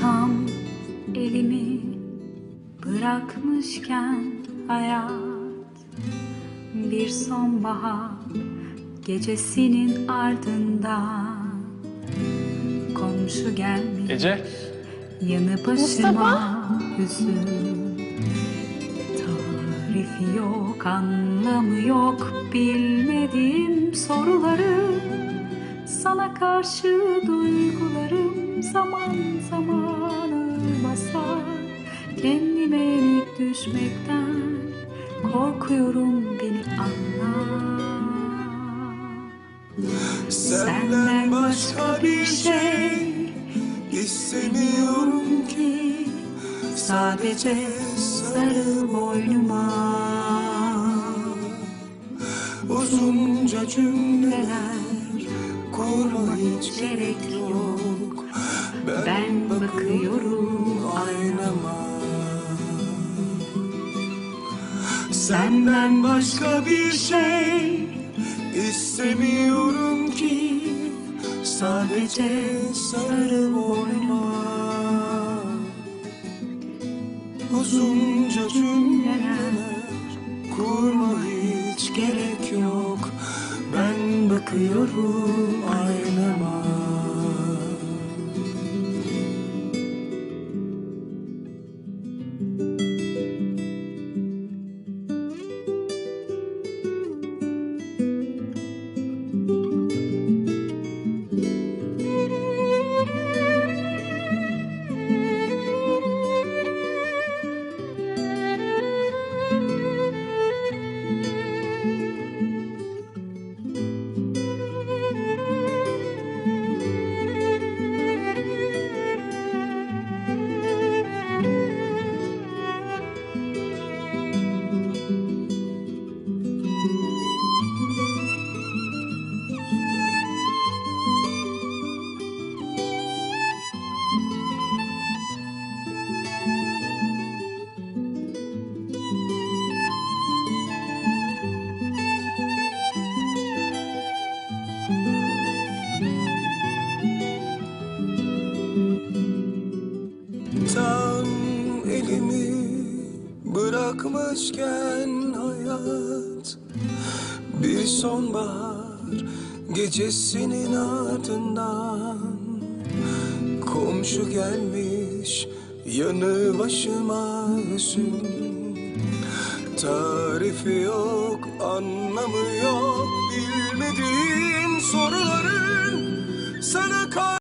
Tam elimi bırakmışken hayat Bir sonbahar gecesinin ardından Komşu gelmiş Ece. yanı başıma hüzün Tarifi yok, anlamı yok Bilmediğim soruları Sana karşı duygularım Zaman zaman basar Kendime yenik düşmekten Korkuyorum beni anla. Senden başka bir şey istemiyorum ki. Sadece sarıl boynuma. Uzunca cümleler kurma hiç gerek yok Ben, Ben bakıyorum aynama. Senden başka bir şey istemiyorum ki. Sadece sarıl boynuma Uzunca cümleler kurma hiç gerek yok. Ben bakıyorum aynama Tam elimi bırakmışken hayat Bir sonbahar gecesinin ardından Komşu gelmiş yanı başıma hüzün Tarifi yok, anlamı yok Bilmediğim soruların sana karşı